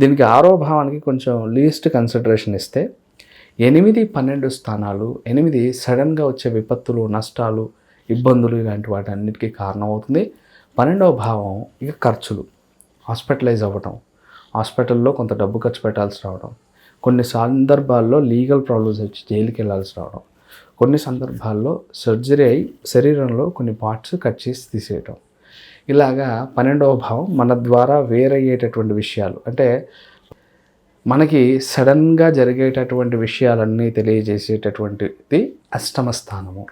దీనికి ఆరో భావానికి కొంచెం లీస్ట్ కన్సిడరేషన్ ఇస్తే ఎనిమిది పన్నెండు స్థానాలు ఎనిమిది సడన్గా వచ్చే విపత్తులు నష్టాలు ఇబ్బందులు ఇలాంటి వాటన్నిటికీ కారణమవుతుంది. పన్నెండవ భావం ఇక ఖర్చులు హాస్పిటలైజ్ అవ్వటం హాస్పిటల్లో కొంత డబ్బు ఖర్చు పెట్టాల్సి రావడం కొన్ని సందర్భాల్లో లీగల్ ప్రాబ్లమ్స్ వచ్చి జైలుకి వెళ్ళాల్సి రావడం కొన్ని సందర్భాల్లో సర్జరీ అయి శరీరంలో కొన్ని పార్ట్స్ కట్ చేసి తీసేయటం. ఇలాగా పన్నెండవ భావం మన ద్వారా వేరయ్యేటటువంటి విషయాలు. అంటే మనకి సడన్గా జరిగేటటువంటి విషయాలన్నీ తెలియజేసేటటువంటిది అష్టమ స్థానము.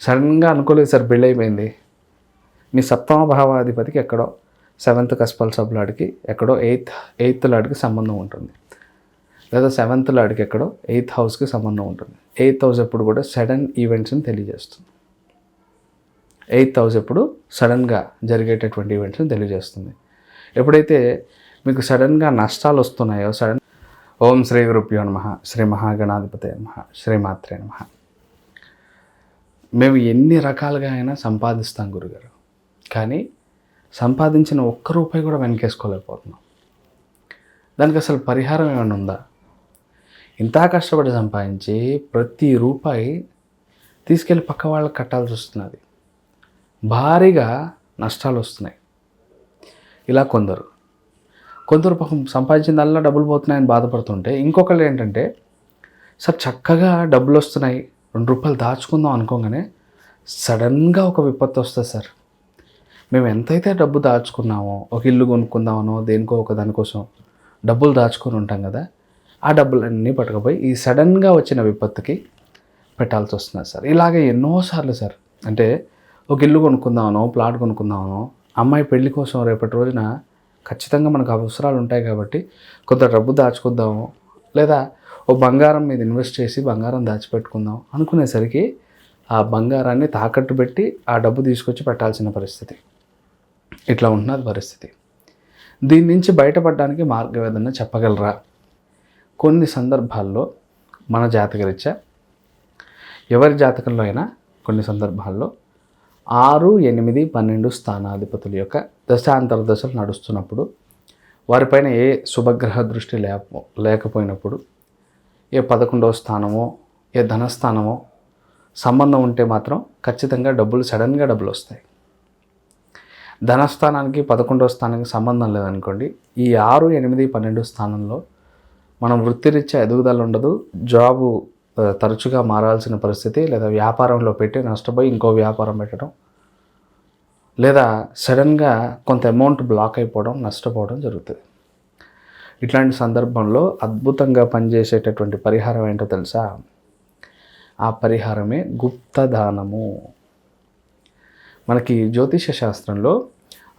సడన్గా అనుకోలేదు సార్ బిల్ అయిపోయింది మీ సప్తమ భావాధిపతికి ఎక్కడో సెవెంత్ కస్పల్ సబ్ లాడ్కి ఎక్కడో ఎయిత్ ఎయిత్ లాడ్కి సంబంధం ఉంటుంది. లేదా సెవెంత్ లాడ్కి ఎక్కడో ఎయిత్ హౌస్కి సంబంధం ఉంటుంది. ఎయిత్ హౌస్ ఎప్పుడు కూడా సడన్ ఈవెంట్స్ని తెలియజేస్తుంది. ఎయిత్ హౌస్ ఎప్పుడు సడన్గా జరిగేటటువంటి ఈవెంట్స్ని తెలియజేస్తుంది. ఎప్పుడైతే మీకు సడన్గా నష్టాలు వస్తున్నాయో సడన్ ఓం శ్రీ గురుభ్యో నమ శ్రీ మహాగణాధిపతి నమ శ్రీమాత్రే నమ. మేము ఎన్ని రకాలుగా అయినా సంపాదిస్తాం గురుగారు. కానీ సంపాదించిన ఒక్క రూపాయి కూడా వెనకేసుకోలేకపోతున్నాం. దానికి అసలు పరిహారం ఏమైనా ఉందా? ఇంత కష్టపడి సంపాదించి ప్రతి రూపాయి తీసుకెళ్ళి పక్క వాళ్ళకి కట్టాల్సి వస్తున్నది. భారీగా నష్టాలు వస్తున్నాయి. ఇలా కొందరు. కొందరు పాపం సంపాదించిందల్లా డబ్బులు పోతున్నాయని బాధపడుతుంటే ఇంకొకళ్ళు ఏంటంటే సార్ చక్కగా డబ్బులు వస్తున్నాయి. రెండు రూపాయలు దాచుకుందాం అనుకోగానే సడన్గా ఒక విపత్తు వస్తుంది సార్. మేము ఎంతైతే డబ్బు దాచుకున్నామో ఒక ఇల్లు కొనుక్కుందామనో దేనికో ఒక దానికోసం డబ్బులు దాచుకొని ఉంటాం కదా ఆ డబ్బులన్నీ పట్టుకుపోయి ఈ సడన్గా వచ్చిన విపత్తుకి పెట్టాల్సి వస్తున్నారు సార్. ఇలాగే ఎన్నోసార్లు సార్. అంటే ఒక ఇల్లు కొనుక్కుందామనో ప్లాట్ కొనుక్కుందామనో అమ్మాయి పెళ్ళి కోసం రేపటి రోజున ఖచ్చితంగా మనకు అవసరాలు ఉంటాయి కాబట్టి కొంత డబ్బు దాచుకుందాము లేదా ఓ బంగారం మీద ఇన్వెస్ట్ చేసి బంగారం దాచిపెట్టుకుందాం అనుకునేసరికి ఆ బంగారాన్ని తాకట్టు పెట్టి ఆ డబ్బు తీసుకొచ్చి పెట్టాల్సిన పరిస్థితి. ఇట్లా ఉంటున్నది పరిస్థితి. దీని నుంచి బయటపడడానికి మార్గం ఏదన్నా చెప్పగలరా? కొన్ని సందర్భాల్లో మన జాతకరీత్యా ఎవరి జాతకంలో అయినా కొన్ని సందర్భాల్లో ఆరు ఎనిమిది పన్నెండు స్థానాధిపతుల యొక్క దశాంతర దశలు నడుస్తున్నప్పుడు వారిపైన ఏ శుభగ్రహ దృష్టి లేక లేకపోయినప్పుడు ఏ పదకొండవ స్థానమో ఏ ధనస్థానమో సంబంధం ఉంటే మాత్రం ఖచ్చితంగా డబ్బులు సడన్గా డబ్బులు వస్తాయి ధనస్థానానికి పదకొండవ స్థానానికి సంబంధం లేదనుకోండి ఈ ఆరు ఎనిమిది పన్నెండు స్థానంలో మనం వృత్తిరీత్యా ఎదుగుదల ఉండదు జాబు తరచుగా మారాల్సిన పరిస్థితి లేదా వ్యాపారంలో పెట్టి నష్టపోయి ఇంకో వ్యాపారం పెట్టడం లేదా సడన్గా కొంత అమౌంట్ బ్లాక్ అయిపోవడం నష్టపోవడం జరుగుతుంది. ఇట్లాంటి సందర్భంలో అద్భుతంగా పనిచేసేటటువంటి పరిహారం ఏంటో తెలుసా? ఆ పరిహారమే గుప్తదానము. మనకి జ్యోతిష శాస్త్రంలో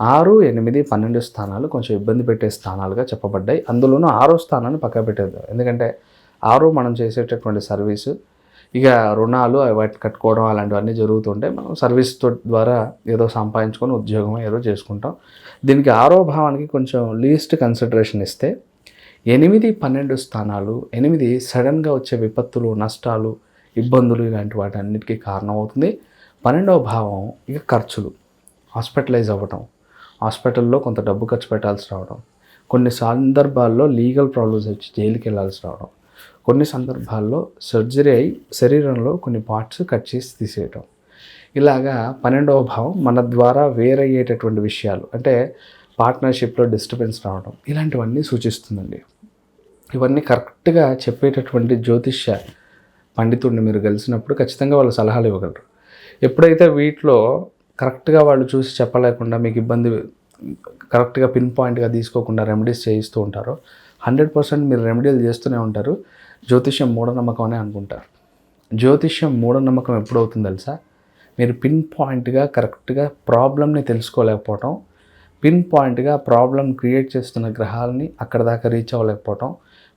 ఆరు ఎనిమిది పన్నెండు స్థానాలు కొంచెం ఇబ్బంది పెట్టే స్థానాలుగా చెప్పబడ్డాయి. అందులోనూ ఆరో స్థానాన్ని పక్క పెట్టేద్దాం. ఎందుకంటే ఆరు మనం చేసేటటువంటి సర్వీసు. ఇక రుణాలు అవి వాటి కట్టుకోవడం అలాంటివన్నీ జరుగుతుంటే మనం సర్వీస్ ద్వారా ఏదో సంపాదించుకొని ఉద్యోగం ఏదో చేసుకుంటాం. దీనికి ఆరో భావానికి కొంచెం లీస్ట్ కన్సిడరేషన్ ఇస్తే ఎనిమిది పన్నెండు స్థానాలు ఎనిమిది సడన్గా వచ్చే విపత్తులు నష్టాలు ఇబ్బందులు ఇలాంటి వాటన్నిటికీ కారణమవుతుంది. పన్నెండవ భావం ఇక ఖర్చులు హాస్పిటలైజ్ అవ్వటం హాస్పిటల్లో కొంత డబ్బు ఖర్చు పెట్టాల్సి రావడం కొన్ని సందర్భాల్లో లీగల్ ప్రాబ్లమ్స్ వచ్చి జైలుకి వెళ్ళాల్సి రావడం కొన్ని సందర్భాల్లో సర్జరీ అయి శరీరంలో కొన్ని పార్ట్స్ కట్ చేసి తీసేయటం. ఇలాగా పన్నెండవ భావం మన ద్వారా వేరయ్యేటటువంటి విషయాలు అంటే పార్ట్నర్షిప్లో డిస్టర్బెన్స్ రావడం ఇలాంటివన్నీ సూచిస్తుందండి. ఇవన్నీ కరెక్ట్గా చెప్పేటటువంటి జ్యోతిష్య పండితుడిని మీరు కలిసినప్పుడు ఖచ్చితంగా వాళ్ళు సలహాలు ఇవ్వగలరు. ఎప్పుడైతే వీటిలో కరెక్ట్గా వాళ్ళు చూసి చెప్పలేకుండా మీకు ఇబ్బంది కరెక్ట్గా పిన్ పాయింట్గా తీసుకోకుండా రెమెడీస్ చేయిస్తూ ఉంటారో హండ్రెడ్ పర్సెంట్ మీరు రెమెడీలు చేస్తూనే ఉంటారు. జ్యోతిష్యం మూఢనమ్మకం అనే అనుకుంటారు. జ్యోతిష్యం మూఢనమ్మకం ఎప్పుడవుతుంది తెలుసా? మీరు పిన్ పాయింట్గా కరెక్ట్గా ప్రాబ్లమ్ని తెలుసుకోలేకపోవటం పిన్ పాయింట్గా ప్రాబ్లం క్రియేట్ చేస్తున్న గ్రహాలని అక్కడ దాకా రీచ్ అవ్వలేకపోవటం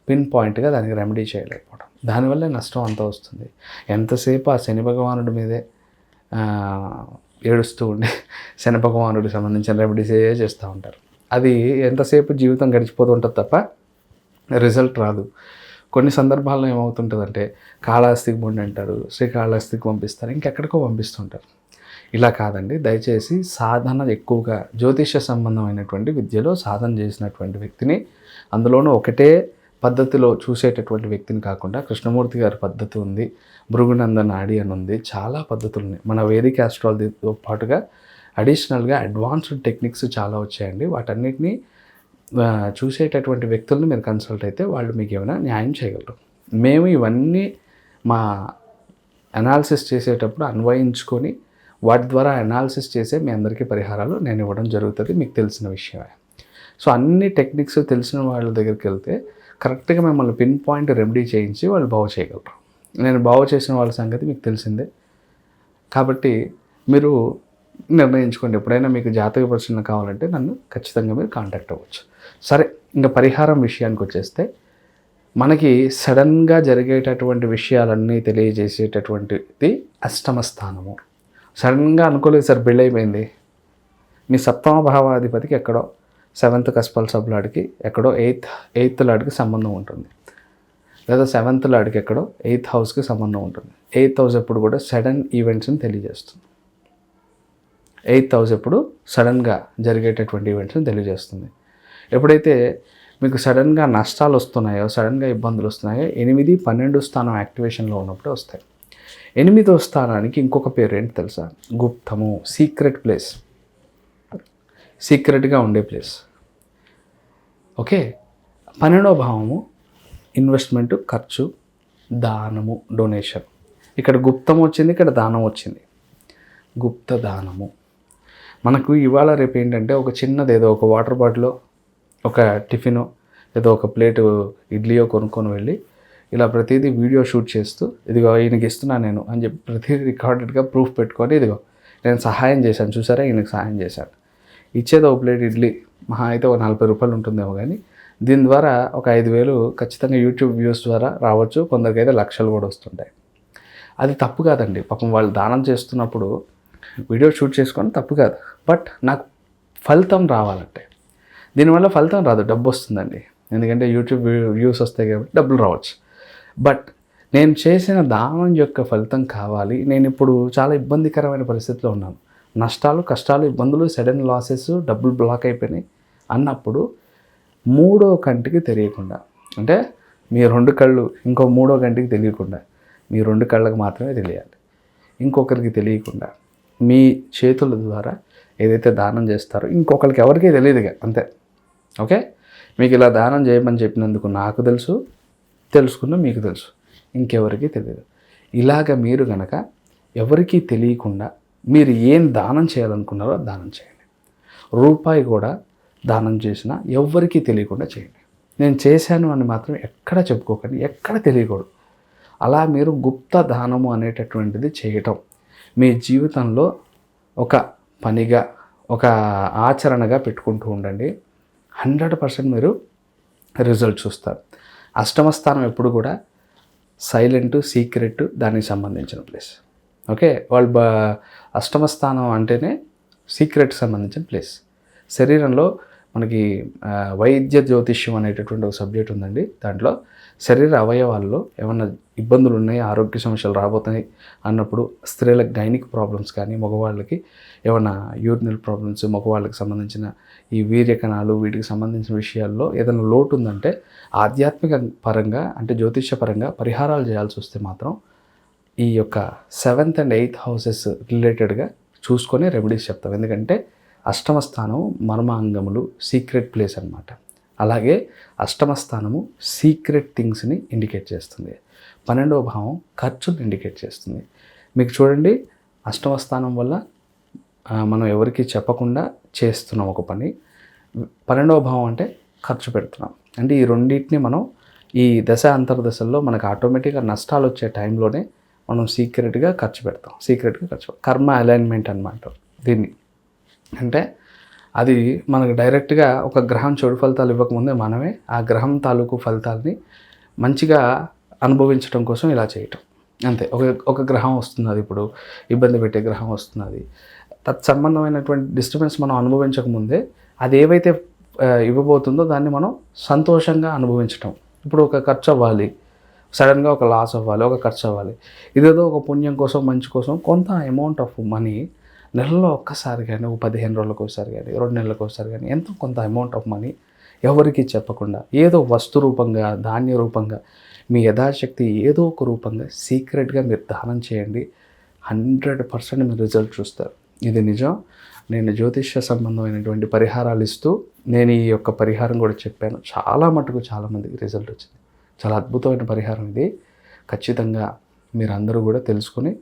పిన్ పాయింట్గా దానికి రెమెడీ చేయలేకపోవడం దానివల్ల నష్టం అంతా వస్తుంది. ఎంతసేపు ఆ శని భగవానుడి మీదే ఏడుస్తూ ఉండి శని భగవానుడికి సంబంధించిన రెమెడీసే చేస్తూ ఉంటారు? అది ఎంతసేపు జీవితం గడిచిపోతూ ఉంటుంది తప్ప రిజల్ట్ రాదు. కొన్ని సందర్భాల్లో ఏమవుతుంటుందంటే కాళహస్తికి మొండి అంటారు శ్రీకాళహస్తికి పంపిస్తారు ఇంకెక్కడికో పంపిస్తుంటారు. ఇలా కాదండి. దయచేసి సాధన ఎక్కువగా జ్యోతిష సంబంధమైనటువంటి విద్యలో సాధన చేసినటువంటి వ్యక్తిని అందులోనూ ఒకటే పద్ధతిలో చూసేటటువంటి వ్యక్తిని కాకుండా కృష్ణమూర్తి గారి పద్ధతి ఉంది భృగునందన్ ఆడి అని ఉంది చాలా పద్ధతులు ఉన్నాయి. మన వేదిక ఆస్ట్రాలజీతో పాటుగా అడిషనల్గా అడ్వాన్స్డ్ టెక్నిక్స్ చాలా వచ్చాయండి. వాటన్నిటిని చూసేటటువంటి వ్యక్తులను మీరు కన్సల్ట్ అయితే వాళ్ళు మీకు ఏమైనా న్యాయం చేయగలరు. మేము ఇవన్నీ మా అనాలిసిస్ చేసేటప్పుడు అన్వయించుకొని వాటి ద్వారా అనాలిసిస్ చేసే మీ అందరికీ పరిహారాలు నేను ఇవ్వడం జరుగుతుంది మీకు తెలిసిన విషయమే. సో అన్ని టెక్నిక్స్ తెలిసిన వాళ్ళ దగ్గరికి వెళ్తే కరెక్ట్గా మిమ్మల్ని పిన్ పాయింట్ రెమెడీ చేయించి వాళ్ళు బాగు చేయగలరు. నేను బాగు చేసిన వాళ్ళ సంగతి మీకు తెలిసిందే. కాబట్టి మీరు నిర్ణయించుకోండి. ఎప్పుడైనా మీకు జాతక పరిశీలన కావాలంటే నన్ను ఖచ్చితంగా మీరు కాంటాక్ట్ అవ్వచ్చు. సరే ఇంకా పరిహారం విషయానికి వచ్చేస్తే మనకి సడన్గా జరిగేటటువంటి విషయాలన్నీ తెలియజేసేటటువంటిది అష్టమ స్థానము. సడన్గా అనుకోలేదు సార్ బిల్డ్ అయిపోయింది. మీ సప్తమ భావాధిపతికి ఎక్కడో సెవెంత్ కస్పల్ సబ్లాడికి ఎక్కడో ఎయిత్ ఎయిత్ లాడికి సంబంధం ఉంటుంది. లేదా సెవెంత్ లాడికి ఎక్కడో ఎయిత్ హౌస్కి సంబంధం ఉంటుంది. ఎయిత్ హౌస్ ఎప్పుడు కూడా సడన్ ఈవెంట్స్ని తెలియజేస్తుంది. ఎయిత్ హౌస్ ఎప్పుడు సడన్గా జరిగేటటువంటి ఈవెంట్స్ని తెలియజేస్తుంది. ఎప్పుడైతే మీకు సడన్గా నష్టాలు వస్తున్నాయో సడన్గా ఇబ్బందులు వస్తున్నాయో ఎనిమిది పన్నెండు స్థానం యాక్టివేషన్లో ఉన్నప్పుడే వస్తాయి. ఎనిమిదో స్థానానికి ఇంకొక పేరు ఏంటి తెలుసా? గుప్తము సీక్రెట్ ప్లేస్ సీక్రెట్గా ఉండే ప్లేస్ ఓకే? పన్నెండో భావము ఇన్వెస్ట్మెంట్ ఖర్చు దానము డొనేషన్ ఇక్కడ గుప్తం వచ్చింది ఇక్కడ దానం వచ్చింది. గుప్త దానము. మనకు ఇవాళ రేపు ఏంటంటే ఒక చిన్నది ఏదో ఒక వాటర్ బాటిల్ ఒక టిఫిన్ ఏదో ఒక ప్లేటు ఇడ్లీయో కొనుక్కొని వెళ్ళి ఇలా ప్రతిదీ వీడియో షూట్ చేస్తూ ఇదిగో ఈయనకి ఇస్తున్నా నేను అని చెప్పి ప్రతిదీ రికార్డెడ్గా ప్రూఫ్ పెట్టుకొని ఇదిగో నేను సహాయం చేశాను చూసారా? ఈయనకి సహాయం చేశాను. ఇచ్చేది ఒక ప్లేట్ ఇడ్లీ మహా అయితే ఒక నలభై రూపాయలు ఉంటుందేమో కానీ దీని ద్వారా ఒక ఐదు వేలు ఖచ్చితంగా యూట్యూబ్ వ్యూస్ ద్వారా రావచ్చు కొందరికైతే లక్షలు కూడా వస్తుంటాయి. అది తప్పు కాదండి. పాపం వాళ్ళు దానం చేస్తున్నప్పుడు వీడియో షూట్ చేసుకొని తప్పు కాదు. బట్ నాకు ఫలితం రావాలంటే. దీనివల్ల ఫలితం రాదు డబ్బు వస్తుందండి. ఎందుకంటే యూట్యూబ్ వ్యూస్ వస్తాయి కాబట్టి డబ్బులు రావచ్చు. బట్ నేను చేసిన దానం యొక్క ఫలితం కావాలి. నేను ఇప్పుడు చాలా ఇబ్బందికరమైన పరిస్థితిలో ఉన్నాను. నష్టాలు కష్టాలు ఇబ్బందులు సడన్ లాసెస్ డబ్బులు బ్లాక్ అయిపోయినాయి అన్నప్పుడు మూడో కంటికి తెలియకుండా అంటే మీ రెండు కళ్ళు ఇంకో మూడో కంటికి తెలియకుండా మీ రెండు కళ్ళకు మాత్రమే తెలియాలి. ఇంకొకరికి తెలియకుండా మీ చేతుల ద్వారా ఏదైతే దానం చేస్తారో ఇంకొకరికి ఎవరికీ తెలియదుగా అంతే. ఓకే? మీకు ఇలా దానం చేయమని చెప్పినందుకు నాకు తెలుసు తెలుసుకున్న మీకు తెలుసు ఇంకెవరికి తెలియదు. ఇలాగ మీరు కనుక ఎవరికీ తెలియకుండా మీరు ఏం దానం చేయాలనుకున్నారో దానం చేయండి. రూపాయి కూడా దానం చేసినా ఎవ్వరికీ తెలియకుండా చేయండి. నేను చేశాను అని మాత్రం ఎక్కడ చెప్పుకోకండి ఎక్కడ తెలియకూడదు. అలా మీరు గుప్త దానము అనేటటువంటిది చేయటం. మీ జీవితంలో ఒక పనిగా ఒక ఆచరణగా పెట్టుకుంటూ ఉండండి. హండ్రెడ్ పర్సెంట్ మీరు రిజల్ట్ చూస్తారు. అష్టమ స్థానం ఎప్పుడు కూడా సైలెంట్ సీక్రెట్ దానికి సంబంధించిన ప్లేస్. ఓకే? వాళ్ళు బ అష్టమ స్థానం అంటేనే సీక్రెట్ సంబంధించిన ప్లేస్. శరీరంలో మనకి వైద్య జ్యోతిష్యం అనేటటువంటి ఒక సబ్జెక్ట్ ఉందండి. దాంట్లో శరీర అవయవాల్లో ఏమన్నా ఇబ్బందులు ఉన్నాయి ఆరోగ్య సమస్యలు రాబోతున్నాయి అన్నప్పుడు స్త్రీలకు గైనిక్ ప్రాబ్లమ్స్ కానీ మగవాళ్ళకి ఏమైనా యూరినల్ ప్రాబ్లమ్స్ మగవాళ్ళకి సంబంధించిన ఈ వీర్యకణాలు వీటికి సంబంధించిన విషయాల్లో ఏదైనా లోటు ఉందంటే ఆధ్యాత్మిక పరంగా అంటే జ్యోతిష్య పరంగా పరిహారాలు చేయాల్సి వస్తే మాత్రం ఈ యొక్క సెవెంత్ అండ్ ఎయిత్ హౌసెస్ రిలేటెడ్గా చూసుకొని రెమెడీస్ చెప్తాం. ఎందుకంటే అష్టమ స్థానం మర్మాంగములు సీక్రెట్ ప్లేస్ అన్నమాట. అలాగే అష్టమ స్థానము సీక్రెట్ థింగ్స్ని ఇండికేట్ చేస్తుంది. పన్నెండవ భావం ఖర్చుని ఇండికేట్ చేస్తుంది. మీకు చూడండి అష్టమ స్థానం వల్ల మనం ఎవరికి చెప్పకుండా చేస్తున్నాం ఒక పని. పన్నెండవ భావం అంటే ఖర్చు పెడుతున్నాం. అంటే ఈ రెండింటిని మనం ఈ దశ అంతర్దశల్లో మనకు ఆటోమేటిక్గా నష్టాలు వచ్చే టైంలోనే మనం సీక్రెట్గా ఖర్చు పెడతాం. సీక్రెట్గా ఖర్చు కర్మ అలైన్మెంట్ అనమాట దీన్ని. అంటే అది మనకు డైరెక్ట్గా ఒక గ్రహం చెడు ఫలితాలు ఇవ్వకముందే మనమే ఆ గ్రహం తాలూకు ఫలితాలని మంచిగా అనుభవించడం కోసం ఇలా చేయటం. అంతే. ఒక ఒక గ్రహం వస్తున్నది ఇప్పుడు ఇబ్బంది పెట్టే గ్రహం వస్తున్నది. తత్సంబంధమైనటువంటి డిస్టర్బెన్స్ మనం అనుభవించకముందే అది ఏవైతే ఇవ్వబోతుందో దాన్ని మనం సంతోషంగా అనుభవించటం. ఇప్పుడు ఒక ఖర్చు అవ్వాలి. సడన్గా ఒక లాస్ అవ్వాలి ఒక ఖర్చు అవ్వాలి. ఇదేదో ఒక పుణ్యం కోసం మంచి కోసం కొంత అమౌంట్ ఆఫ్ మనీ నెలలో ఒక్కసారి కానీ ఓ పదిహేను రోజులకు ఒకసారి కానీ రెండు నెలలకు ఒకసారి కానీ ఎంతో కొంత అమౌంట్ ఆఫ్ మనీ ఎవరికి చెప్పకుండా ఏదో వస్తు రూపంగా ధాన్య రూపంగా మీ యథాశక్తి ఏదో ఒక రూపంగా సీక్రెట్గా మీరు దానం చేయండి. హండ్రెడ్ పర్సెంట్ మీరు రిజల్ట్ చూస్తారు. ఇది నిజం. నేను జ్యోతిష్య సంబంధమైనటువంటి పరిహారాలు ఇస్తూ నేను ఈ యొక్క పరిహారం కూడా చెప్పాను. చాలా మటుకు చాలామందికి రిజల్ట్ వచ్చింది. చాలా అద్భుతమైన పరిహారం ఇది. ఖచ్చితంగా మీరు అందరూ కూడా తెలుసుకొని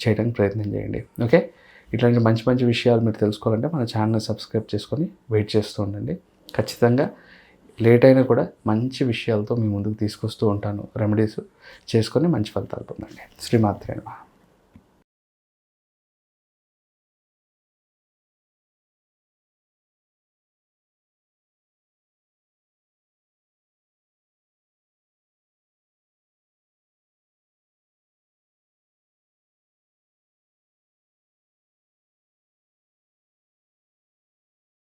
చేయడానికి ప్రయత్నం చేయండి. ఓకే ఇట్లాంటి మంచి మంచి విషయాలు మీరు తెలుసుకోవాలంటే మన ఛానల్ సబ్స్క్రైబ్ చేసుకొని వెయిట్ చేస్తూ ఉండండి. ఖచ్చితంగా లేట్ అయినా కూడా మంచి విషయాలతో మీ ముందుకు తీసుకొస్తూ ఉంటాను. రెమెడీస్ చేసుకొని మంచి ఫలితాలు పొందండి. శ్రీమాత్రేణ